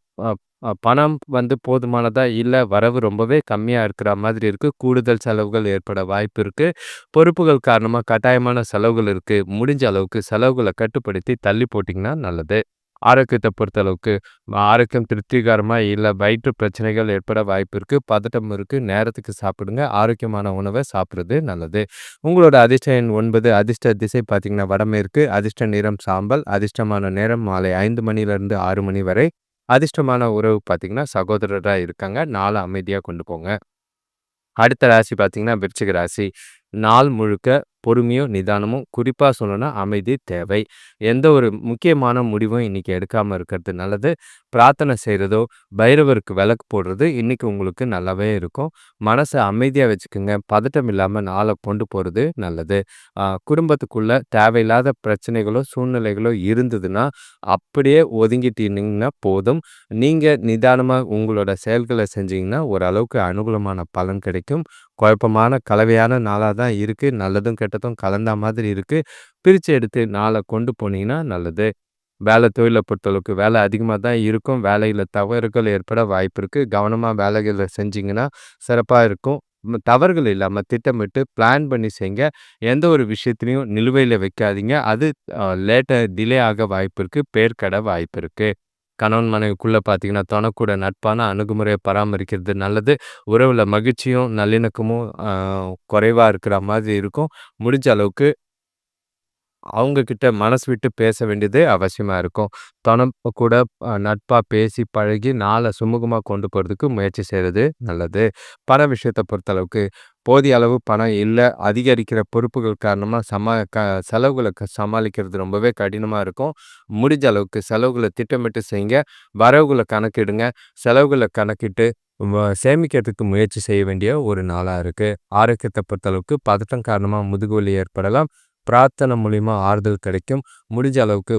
பணம் வந்து போதுமானதாக இல்லை வரவு ரொம்பவே கம்மியாக இருக்கிற மாதிரி இருக்குது கூடுதல் செலவுகள் ஏற்பட வாய்ப்பு இருக்குது பொறுப்புகள் காரணமாக கட்டாயமான செலவுகள் இருக்குது முடிஞ்ச அளவுக்கு செலவுகளை கட்டுப்படுத்தி தள்ளி போட்டிங்கன்னா நல்லது. ஆரோக்கியத்தை பொறுத்தளவுக்கு ஆரோக்கியம் திருப்திகரமாக இல்லை வயிற்று பிரச்சனைகள் ஏற்பட வாய்ப்பு இருக்குது பதட்டம் இருக்குது நேரத்துக்கு சாப்பிடுங்க. ஆரோக்கியமான உணவை சாப்பிட்றது நல்லது. உங்களோட அதிர்ஷ்ட எண் ஒன்பது அதிர்ஷ்ட திசை பார்த்தீங்கன்னா வடமேற்கு, அதிர்ஷ்ட நிறம் சாம்பல், அதிர்ஷ்டமான நேரம் மாலை ஐந்து மணிலேருந்து ஆறு மணி வரை. அதிர்ஷ்டமான உறவு பார்த்தீங்கன்னா, சகோதரராக இருக்காங்க. நாளை அமைதியாக கொண்டு போங்க. அடுத்த ராசி பார்த்தீங்கன்னா, விருச்சிக ராசி. நாள் முழுக்க பொறுமையும், நிதானமும் குறிப்பாக சொல்லணும்னா அமைதி தேவை. எந்த ஒரு முக்கியமான முடிவும் இன்றைக்கி எடுக்காமல் இருக்கிறது நல்லது. பிரார்த்தனை செய்கிறதோ பைரவருக்கு விளக்கு போடுறது இன்றைக்கி உங்களுக்கு நல்லாவே இருக்கும். மனசை அமைதியாக வச்சுக்கோங்க பதட்டம் இல்லாமல் நாளை கொண்டு போகிறது நல்லது. குடும்பத்துக்குள்ளே தேவையில்லாத பிரச்சனைகளோ, சூழ்நிலைகளோ இருந்ததுன்னா, அப்படியே ஒதுங்கிட்டீங்கன்னா போதும். நீங்கள் நிதானமாக உங்களோட செயல்களை செஞ்சீங்கன்னா, ஓரளவுக்கு அனுகூலமான பலன் கிடைக்கும். குழப்பமான கலவையான நாளாக தான் இருக்குது நல்லதும், கெட்டதும் கலந்தா மாதிரி இருக்குது பிரித்து எடுத்து நாளை கொண்டு போனீங்கன்னா நல்லது. வேலை தொழிலை பொறுத்தளவுக்கு வேலை அதிகமாக தான் இருக்கும். வேலையில் தவறுகள் ஏற்பட வாய்ப்பு இருக்குது கவனமாக வேலைகளை செஞ்சிங்கன்னா சிறப்பாக இருக்கும். தவறுகள் இல்லாமல் திட்டமிட்டு பிளான் பண்ணி செய்ங்க. எந்த ஒரு விஷயத்துலையும் நிலுவையில் வைக்காதீங்க. அது லேட்டாக டிலே ஆக வாய்ப்பு இருக்குது பேர்கட வாய்ப்பு இருக்குது கணவன் மனைவிக்குள்ளே பார்த்தீங்கன்னா, தனக்கூட நட்பான அணுகுமுறையை பராமரிக்கிறது நல்லது. உறவில் மகிழ்ச்சியும், நல்லிணக்கமும் குறைவாக இருக்கிற மாதிரி இருக்கும். முடிஞ்ச அளவுக்கு அவங்கக்கிட்ட மனசு விட்டு பேச வேண்டியது அவசியமாக இருக்கும். தொண கூட நட்பாக பேசி பழகி நாளை சுமூகமாக கொண்டு போகிறதுக்கு முயற்சி செய்கிறது நல்லது. பண விஷயத்தை பொறுத்தளவுக்கு போதிய அளவு பணம் இல்லை அதிகரிக்கிற பொறுப்புகள் காரணமாக சமா க செலவுகளை க சமாளிக்கிறது ரொம்பவே கடினமாக இருக்கும். முடிஞ்ச அளவுக்கு செலவுகளை திட்டமிட்டு செய்யுங்க. வரவுகளை கணக்கிடுங்க. செலவுகளை கணக்கிட்டு வ சேமிக்கிறதுக்கு முயற்சி செய்ய வேண்டிய ஒரு நாளாக இருக்குது ஆரோக்கியத்தை பொறுத்தளவுக்கு பதட்டம் காரணமாக முதுகுவலி ஏற்படலாம். பிரார்த்தனை மூலிமா ஆறுதல் கிடைக்கும். முடிஞ்ச அளவுக்கு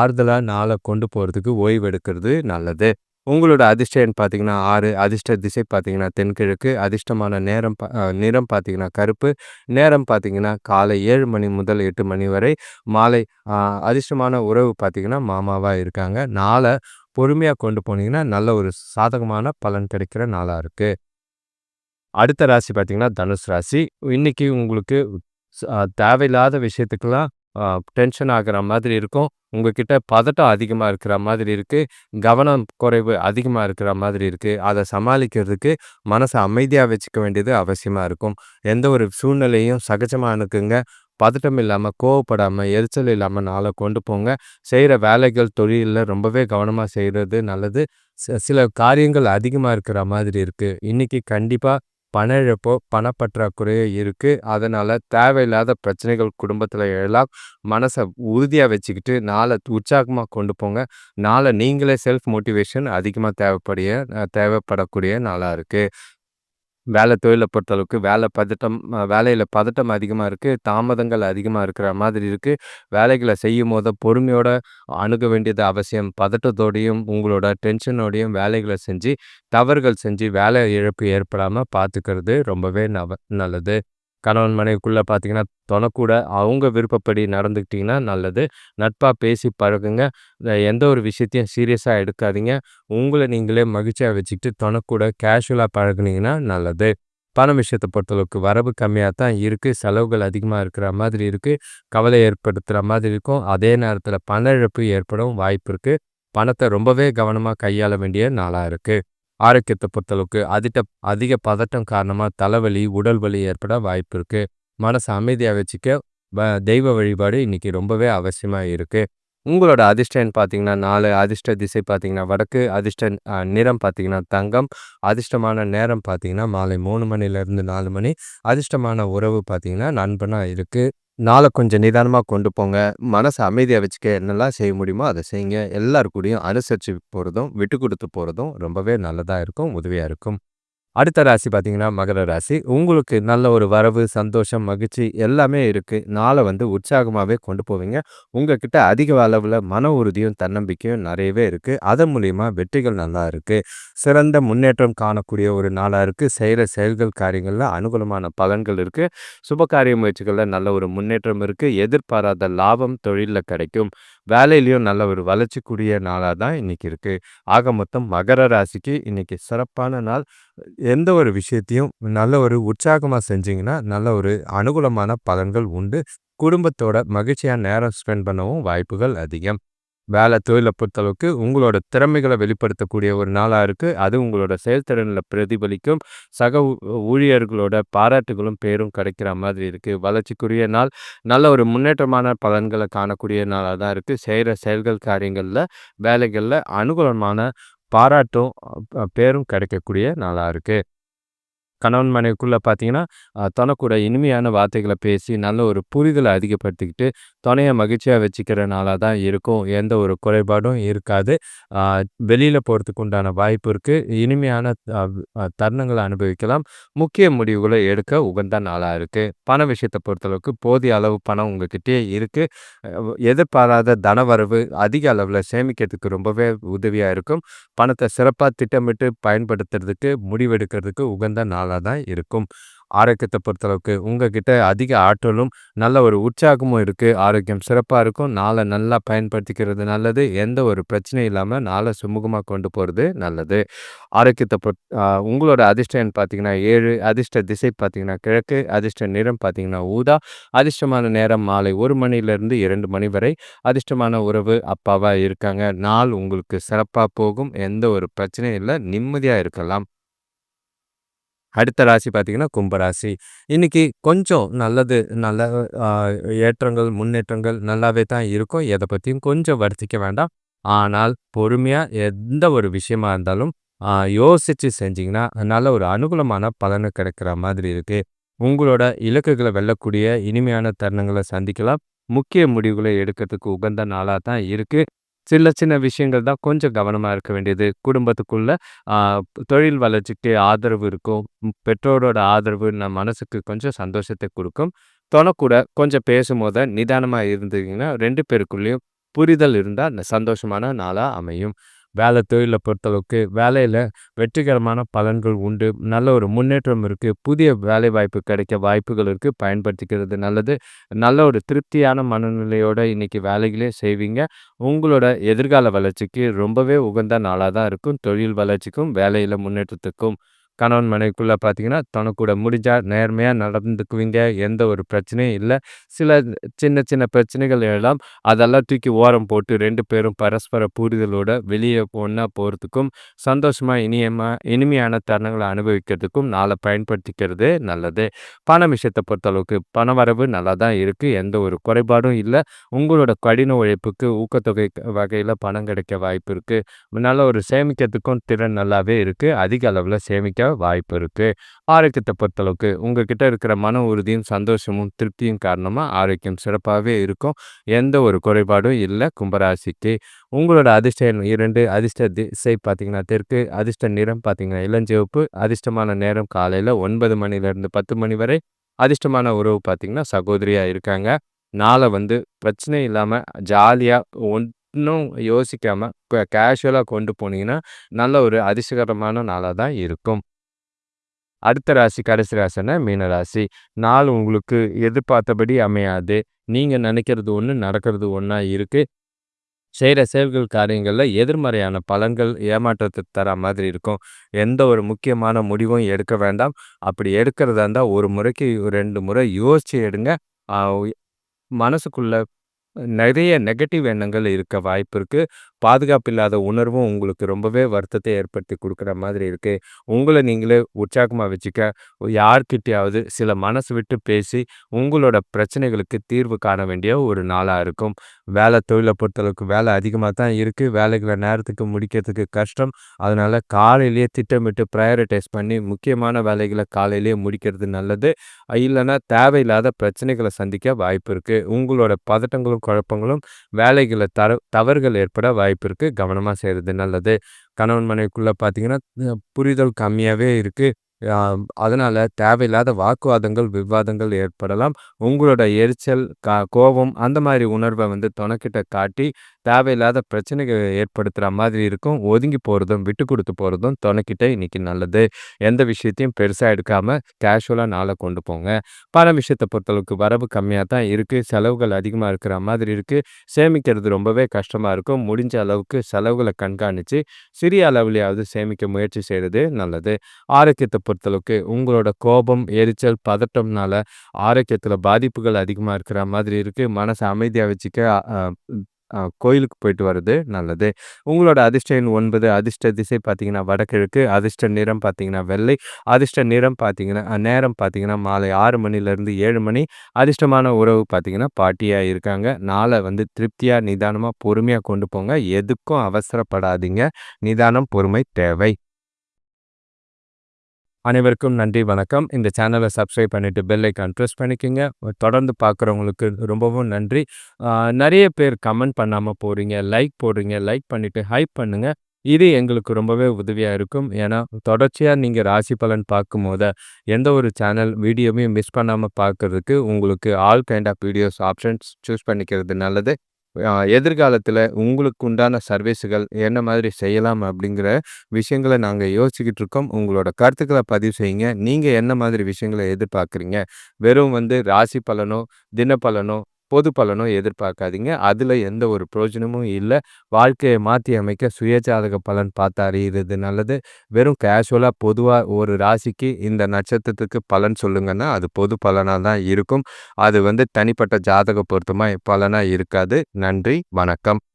ஆறுதலாக நாளை கொண்டு போகிறதுக்கு ஓய்வு எடுக்கிறது நல்லது. உங்களோட அதிர்ஷ்டம் பார்த்தீங்கன்னா ஆறு அதிர்ஷ்ட திசை பார்த்தீங்கன்னா தென்கிழக்கு, அதிர்ஷ்டமான நேரம் ப நிறம் பார்த்தீங்கன்னா கருப்பு, நேரம் பார்த்தீங்கன்னா காலை ஏழு மணி முதல் எட்டு மணி வரை. மாலை அதிர்ஷ்டமான உறவு பார்த்தீங்கன்னா மாமாவாக இருக்காங்க. நாளை பொறுமையாக கொண்டு போனீங்கன்னா, நல்ல ஒரு சாதகமான பலன் கிடைக்கிற நாளாக இருக்குது அடுத்த ராசி பார்த்தீங்கன்னா, தனுசு ராசி. இன்னைக்கு உங்களுக்கு தேவையில்லாத விஷயத்துக்கெல்லாம் டென்ஷன் ஆகிற மாதிரி இருக்கும். உங்ககிட்ட பதட்டம் அதிகமாக இருக்கிற மாதிரி இருக்குது கவனம் குறைவு அதிகமாக இருக்கிற மாதிரி இருக்குது அதை சமாளிக்கிறதுக்கு மனசை அமைதியாக வச்சுக்க வேண்டியது அவசியமாக இருக்கும். எந்த ஒரு சூழ்நிலையும் சகஜமாக அனுக்குங்க பதட்டம் இல்லாமல் கோவப்படாமல் எரிச்சல் இல்லாமல் நாளை கொண்டு போங்க. செய்கிற வேலைகள், தொழிலில் ரொம்பவே கவனமாக செய்கிறது நல்லது. ச சில காரியங்கள் அதிகமாக இருக்கிற மாதிரி இருக்குது இன்றைக்கி கண்டிப்பாக பண இழப்போ, பணப்பற்றாக்குறையோ இருக்குது அதனால் தேவையில்லாத பிரச்சனைகள் குடும்பத்தில் எழலாம். மனசை உறுதியாக வச்சுக்கிட்டு நாளை உற்சாகமாக கொண்டு போங்க. நாளை நீங்களே செல்ஃப் மோட்டிவேஷன் அதிகமாக தேவைப்படிய தேவைப்படக்கூடிய நாளாக இருக்குது வேலை தொழிலை பொறுத்தளவுக்கு வேலை பதட்டம் வேலையில் பதட்டம் அதிகமாக இருக்குது தாமதங்கள் அதிகமாக இருக்கிற மாதிரி இருக்குது வேலைகளை செய்யும் போது பொறுமையோட அணுக வேண்டியது அவசியம். பதட்டத்தோடையும், உங்களோட டென்ஷனோடையும் வேலைகளை செஞ்சு, தவறுகள் செஞ்சு வேலை இழப்பு ஏற்படாமல் பார்த்துக்கிறது ரொம்பவே நவ நல்லது. கணவன் மனைவிக்குள்ளே பார்த்தீங்கன்னா, தொணக்கூட அவங்க விருப்பப்படி நடந்துக்கிட்டிங்கன்னா நல்லது. நட்பாக பேசி பழகுங்க. எந்த ஒரு விஷயத்தையும் சீரியஸாக எடுக்காதீங்க. உங்களை நீங்களே மகிழ்ச்சியாக வச்சுக்கிட்டு தொணக்கூட கேஷுவலாக பழகுனீங்கன்னா நல்லது. பணம் விஷயத்த பொறுத்தளவுக்கு வரவு கம்மியாக தான் இருக்குது செலவுகள் அதிகமாக இருக்கிற மாதிரி இருக்குது கவலை ஏற்படுத்துகிற மாதிரி இருக்கும். அதே நேரத்தில் பண இழப்பு ஏற்படவும் வாய்ப்பு இருக்குது பணத்தை ரொம்பவே கவனமாக கையாள வேண்டிய நாளாக இருக்குது ஆரோக்கியத்தை பொறுத்தளவுக்கு அதிட்ட அதிக பதட்டம் காரணமாக தலைவலி, உடல் வலி ஏற்பட வாய்ப்பு இருக்குது மனசை அமைதியாக வச்சுக்க வ தெய்வ வழிபாடு இன்றைக்கி ரொம்பவே அவசியமாக இருக்குது உங்களோட அதிர்ஷ்ட பார்த்தீங்கன்னா நாலு அதிர்ஷ்ட திசை பார்த்தீங்கன்னா வடக்கு, அதிர்ஷ்ட நிறம் பார்த்தீங்கன்னா தங்கம், அதிர்ஷ்டமான நேரம் பார்த்தீங்கன்னா மாலை மூணு மணிலேருந்து நாலு மணி, அதிர்ஷ்டமான உறவு பார்த்தீங்கன்னா நண்பனாக இருக்குது நாளை கொஞ்சம் நிதானமாக கொண்டு போங்க. மனசை அமைதியாக வச்சுக்க என்னெல்லாம் செய்ய முடியுமோ அதை செய்யுங்க. எல்லார் கூடயும் போகிறதும் விட்டு கொடுத்து போகிறதும் ரொம்பவே நல்லதாக இருக்கும். உதவியாக இருக்கும். அடுத்த ராசி பார்த்தீங்கன்னா மகர ராசி. உங்களுக்கு நல்ல ஒரு வரவு, சந்தோஷம், மகிழ்ச்சி எல்லாமே இருக்குது நாளை வந்து உற்சாகமாகவே கொண்டு போவீங்க. உங்ககிட்ட அதிக அளவில் மன உறுதியும், தன்னம்பிக்கையும் நிறையவே இருக்குது அதன் மூலிமா வெற்றிகள் நல்லா இருக்குது சிறந்த முன்னேற்றம் காணக்கூடிய ஒரு நாளாக இருக்குது செய்கிற செயல்கள், காரியங்களில் அனுகூலமான பலன்கள் இருக்குது சுபகாரிய முயற்சிகளில் நல்ல ஒரு முன்னேற்றம் இருக்குது எதிர்பாராத லாபம் தொழிலில் கிடைக்கும். வேலையிலையும் நல்ல ஒரு வளர்ச்சிக்குரிய நாளாக தான் இன்றைக்கி இருக்குது ஆக மொத்தம் மகர ராசிக்கு இன்றைக்கி சிறப்பான நாள். எந்த ஒரு விஷயத்தையும் நல்ல ஒரு உற்சாகமாக செஞ்சிங்கன்னா நல்ல ஒரு அனுகூலமான பலன்கள் உண்டு. குடும்பத்தோட மகிழ்ச்சியாக நேரம் ஸ்பெண்ட் பண்ணவும் வாய்ப்புகள் அதிகம். வேலை தொழிலை பொறுத்தளவுக்கு உங்களோட திறமைகளை வெளிப்படுத்தக்கூடிய ஒரு நாளாக இருக்குது அது உங்களோட செயல்திறனில் பிரதிபலிக்கும். சக ஊ ஊழியர்களோட பாராட்டுகளும், பேரும் கிடைக்கிற மாதிரி இருக்குது வளர்ச்சிக்குரிய நாள். நல்ல ஒரு முன்னேற்றமான பலன்களை காணக்கூடிய நாளாக தான் இருக்குது செய்கிற செயல்கள், காரியங்களில் வேலைகளில் அனுகூலமான பாராட்டும், பேரும் கிடைக்கக்கூடிய நாளாக இருக்குது கணவன் மனைவிக்குள்ளே பார்த்தீங்கன்னா, அ இனிமையான வார்த்தைகளை பேசி நல்ல ஒரு புரிதலை அதிகப்படுத்திக்கிட்டு, துணையை மகிழ்ச்சியாக வச்சுக்கிற நாளாக தான் இருக்கும். எந்த ஒரு குறைபாடும் இருக்காது. வெளியில் போகிறதுக்கு உண்டான வாய்ப்பு இருக்குது இனிமையான தருணங்களை அனுபவிக்கலாம். முக்கிய முடிவுகளை எடுக்க உகந்த நாளாக இருக்குது பண விஷயத்தை பொறுத்தளவுக்கு போதிய அளவு பணம் உங்ககிட்டயே இருக்குது எதிர்பாராத எதிர்பாராத தனவரவு அதிக அளவில் சேமிக்கிறதுக்கு ரொம்பவே உதவியாக இருக்கும். பணத்தை சிறப்பாக திட்டமிட்டு பயன்படுத்துறதுக்கு, முடிவெடுக்கிறதுக்கு உகந்த நாள் தான் இருக்கும். ஆரோக்கியத்தை பொறுத்தளவுக்கு உங்ககிட்ட அதிக ஆற்றலும், நல்ல ஒரு உற்சாகமும் இருக்குது ஆரோக்கியம் சிறப்பாக இருக்கும். நாளை நல்லா பயன்படுத்திக்கிறது நல்லது. எந்த ஒரு பிரச்சனையும் இல்லாமல் நாளை சுமூகமாக கொண்டு போகிறது நல்லது. ஆரோக்கியத்தை பொ உங்களோட அதிர்ஷ்டம் பார்த்தீங்கன்னா ஏழு அதிர்ஷ்ட திசை பார்த்தீங்கன்னா கிழக்கு, அதிர்ஷ்ட நிறம் பார்த்தீங்கன்னா ஊதா, அதிர்ஷ்டமான நேரம் மாலை ஒரு மணிலேருந்து இரண்டு மணி வரை, அதிர்ஷ்டமான உறவு அப்பாவாக இருக்காங்க. நாள் உங்களுக்கு சிறப்பாக போகும். எந்த ஒரு பிரச்சனையும் இல்லை நிம்மதியாக இருக்கலாம். அடுத்த ராசி பார்த்தீங்கன்னா கும்பராசி. இன்னைக்கு கொஞ்சம் நல்லது நல்ல ஏற்றங்கள், முன்னேற்றங்கள் நல்லாவே தான் இருக்கும். எதை பற்றியும் கொஞ்சம் வருத்திக்க வேண்டாம். ஆனால் பொறுமையாக எந்த ஒரு விஷயமா இருந்தாலும் யோசித்து யோசிச்சு செஞ்சீங்கன்னா, நல்ல ஒரு அனுகூலமான பலனை கிடைக்கிற மாதிரி இருக்கு. உங்களோட இலக்குகளை வெல்லக்கூடிய இனிமையான தருணங்களை சந்திக்கலாம். முக்கிய முடிவுகளை எடுக்கிறதுக்கு உகந்த நாளாக தான் இருக்குது சின்ன சின்ன விஷயங்கள் தான் கொஞ்சம் கவனமாக இருக்க வேண்டியது. குடும்பத்துக்குள்ளே தொழில் வளர்ச்சிக்கு ஆதரவு இருக்கும். பெற்றோரோட ஆதரவு நம் மனசுக்கு கொஞ்சம் சந்தோஷத்தை கொடுக்கும் தொணக்கூட கொஞ்சம் பேசும்போது நிதானமாக இருந்தீங்கன்னா, ரெண்டு பேருக்குள்ளேயும் புரிதல் இருந்தால் சந்தோஷமான நாளாக அமையும். வேலை தொழிலை பொறுத்தளவுக்கு வேலையில் வெற்றிகரமான பலன்கள் உண்டு. நல்ல ஒரு முன்னேற்றம் இருக்கு. புதிய வேலைவாய்ப்பு கிடைக்க வாய்ப்புகள் இருக்குது பயன்படுத்திக்கிறது நல்லது. நல்ல ஒரு திருப்தியான மனநிலையோடு இன்னைக்கு வேலைகளே செய்வீங்க. உங்களோட எதிர்கால வளர்ச்சிக்கு ரொம்பவே உகந்த நாளாக தான் இருக்கும். தொழில் வளர்ச்சிக்கும், வேலையில் முன்னேற்றத்துக்கும். கணவன் மனைவிக்குள்ளே பார்த்தீங்கன்னா, தனக்கூட முடிஞ்சால் நேர்மையாக நடந்துக்குவீங்க. எந்த ஒரு பிரச்சனையும் இல்லை சில சின்ன சின்ன பிரச்சனைகள் எல்லாம் அதெல்லாம் தூக்கி ஓரம் போட்டு ரெண்டு பேரும் பரஸ்பர புரிதலோட வெளியே ஒன்றா போகிறதுக்கும் சந்தோஷமாக இனியமாக இனிமையான தருணங்களை அனுபவிக்கிறதுக்கும் நாளை பயன்படுத்திக்கிறது நல்லது. பண விஷயத்தை பொறுத்தளவுக்கு பணவரவு நல்லா தான் இருக்குது எந்த ஒரு குறைபாடும் இல்லை உங்களோட கடின உழைப்புக்கு ஊக்கத்தொகை வகையில் பணம் கிடைக்க வாய்ப்பு இருக்குது நல்ல ஒரு சேமிக்கிறதுக்கும் திறன் நல்லாவே இருக்குது அதிக அளவில் சேமிக்க வாய்ப்பு இருக்குது ஆரோக்கியத்தை பொறுத்தளவுக்கு உங்ககிட்ட இருக்கிற மன உறுதியும் சந்தோஷமும் திருப்தியும் காரணமாக ஆரோக்கியம் சிறப்பாகவே இருக்கும். எந்த ஒரு குறைபாடும் இல்லை. கும்பராசிக்கு உங்களோட அதிர்ஷ்ட இரண்டு அதிர்ஷ்ட திசை பார்த்தீங்கன்னா தெற்கு அதிர்ஷ்ட நிறம் பார்த்தீங்கன்னா இளஞ்சிவப்பு அதிர்ஷ்டமான நேரம் காலையில் ஒன்பது மணிலேருந்து பத்து மணி வரை அதிர்ஷ்டமான உறவு பார்த்தீங்கன்னா சகோதரியாக இருக்காங்க. நாளை வந்து பிரச்சனை இல்லாமல் ஜாலியாக ஒன்றும் யோசிக்காமல் கேஷுவலாக கொண்டு போனீங்கன்னா நல்ல ஒரு அதிர்ஷ்டகரமான நாளாக தான் இருக்கும். அடுத்த ராசி கடைசி ராசினா மீன ராசி. நாள் உங்களுக்கு எதிர்பார்த்தபடி அமையாது. நீங்கள் நினைக்கிறது ஒன்று நடக்கிறது ஒன்றா இருக்குது செய்கிற செயல்கள் காரியங்களில் எதிர்மறையான பலன்கள் ஏமாற்றத்தை தர மாதிரி இருக்கும். எந்த ஒரு முக்கியமான முடிவும் எடுக்க வேண்டாம். அப்படி எடுக்கிறதா இருந்தால் ஒரு முறைக்கு ரெண்டு முறை யோசித்து எடுங்க. மனசுக்குள்ளே நிறைய நெகட்டிவ் எண்ணங்கள் இருக்க வாய்ப்பு இருக்குது பாதுகாப்பு இல்லாத உணர்வும் உங்களுக்கு ரொம்பவே வருத்தத்தை ஏற்படுத்தி கொடுக்குற மாதிரி இருக்குது உங்களை நீங்களே உற்சாகமாக வச்சுக்க யார்கிட்டையாவது சில மனசு விட்டு பேசி உங்களோட பிரச்சனைகளுக்கு தீர்வு காண வேண்டிய ஒரு நாளாக இருக்கும். வேலை தொழிலை பொறுத்தளவுக்கு வேலை அதிகமாக தான் இருக்குது வேலைகளை நேரத்துக்கு முடிக்கிறதுக்கு கஷ்டம். அதனால் காலையிலேயே திட்டமிட்டு ப்ரையாரிட்டைஸ் பண்ணி முக்கியமான வேலைகளை காலையிலேயே முடிக்கிறது நல்லது. இல்லைன்னா தேவையில்லாத பிரச்சனைகளை சந்திக்க வாய்ப்பு இருக்குது உங்களோட பதட்டங்களுக்கும் குழப்பங்களும் வேலைகளை தர தவறுகள் ஏற்பட வாய்ப்பு இருக்குது கவனமாக செய்கிறது நல்லது. கணவன் மனைவிக்குள்ளே பார்த்தீங்கன்னா புரிதல் கம்மியாகவே இருக்குது அதனால் தேவையில்லாத வாக்குவாதங்கள் விவாதங்கள் ஏற்படலாம். உங்களோட எரிச்சல் கா கோபம் அந்த மாதிரி உணர்வை வந்து துணைக்கிட்ட காட்டி தேவையில்லாத பிரச்சனைகள் ஏற்படுத்துகிற மாதிரி இருக்கும். ஒதுங்கி போகிறதும் விட்டு கொடுத்து போகிறதும் துணைக்கிட்ட இன்றைக்கி நல்லது. எந்த விஷயத்தையும் பெருசாக எடுக்காமல் கேஷுவலாக நாளை கொண்டு போங்க. பல விஷயத்தை பொறுத்தளவுக்கு வரவு கம்மியாக தான் இருக்குது செலவுகள் அதிகமாக இருக்கிற மாதிரி இருக்குது சேமிக்கிறது ரொம்பவே கஷ்டமாக இருக்கும். முடிஞ்ச அளவுக்கு செலவுகளை கண்காணித்து சிறிய அளவுலையாவது சேமிக்க முயற்சி செய்கிறது நல்லது. ஆரோக்கியத்தை பொறுத்தளவுக்கு உங்களோட கோபம் எரிச்சல் பதட்டம்னால ஆரோக்கியத்தில் பாதிப்புகள் அதிகமாக இருக்கிற மாதிரி இருக்குது மனசை அமைதியாக வச்சுக்க கோயிலுக்கு போயிட்டு வர்றது நல்லது. உங்களோட அதிர்ஷ்ட எண் ஒன்பது அதிர்ஷ்ட திசை பார்த்தீங்கன்னா வடகிழக்கு அதிர்ஷ்ட நிறம் பார்த்தீங்கன்னா வெள்ளை அதிர்ஷ்ட நிறம் பார்த்தீங்கன்னா நேரம் பார்த்தீங்கன்னா மாலை ஆறு மணிலேருந்து ஏழு மணி. அதிர்ஷ்டமான உறவு பார்த்தீங்கன்னா பாட்டியாக இருக்காங்க. நாளை வந்து திருப்தியாக நிதானமாக பொறுமையாக கொண்டு போங்க. எதுக்கும் அவசரப்படாதீங்க. நிதானம் பொறுமை தேவை. அனைவருக்கும் நன்றி வணக்கம். இந்த சேனலை சப்ஸ்கிரைப் பண்ணிவிட்டு பெல் ஐக்கான் ப்ரெஸ் பண்ணிக்கோங்க. தொடர்ந்து பார்க்குறவங்களுக்கு ரொம்பவும் நன்றி. நிறைய பேர் கமெண்ட் பண்ணாமல் போகிறீங்க லைக் போடுறீங்க லைக் பண்ணிவிட்டு ஹைப் பண்ணுங்கள் இது எங்களுக்கு ரொம்பவே உதவியாக இருக்கும். ஏன்னா தொடர்ச்சியாக நீங்கள் ராசி பலன் பார்க்கும்போது எந்த ஒரு சேனல் வீடியோவையும் மிஸ் பண்ணாமல் பார்க்குறதுக்கு உங்களுக்கு all kind of videos options choose பண்ணிக்கிறது நல்லது. எதிர்காலத்தில் உங்களுக்கு உண்டான சர்வீஸுகள் என்ன மாதிரி செய்யலாம் அப்படிங்கிற விஷயங்களை நாங்கள் யோசிச்சுக்கிட்டு இருக்கோம். உங்களோட கருத்துக்களை பதிவு செய்யுங்க. நீங்கள் என்ன மாதிரி விஷயங்களை எதிர்பார்க்குறீங்க? வெறும் வந்து ராசி பலனோ தின பலனோ பொது பலனும் எதிர்பார்க்காதீங்க. அதில் எந்த ஒரு பிரயோஜனமும் இல்லை. வாழ்க்கையை மாற்றி அமைக்க சுயஜாதக பலன் பார்த்து அறிகிறது நல்லது. வெறும் கேஷுவலாக பொதுவாக ஒரு ராசிக்கு இந்த நட்சத்திரத்துக்கு பலன் சொல்லுங்கன்னா அது பொது பலனாக தான் இருக்கும். அது வந்து தனிப்பட்ட ஜாதக பொருத்தமாக பலனாக இருக்காது. நன்றி வணக்கம்.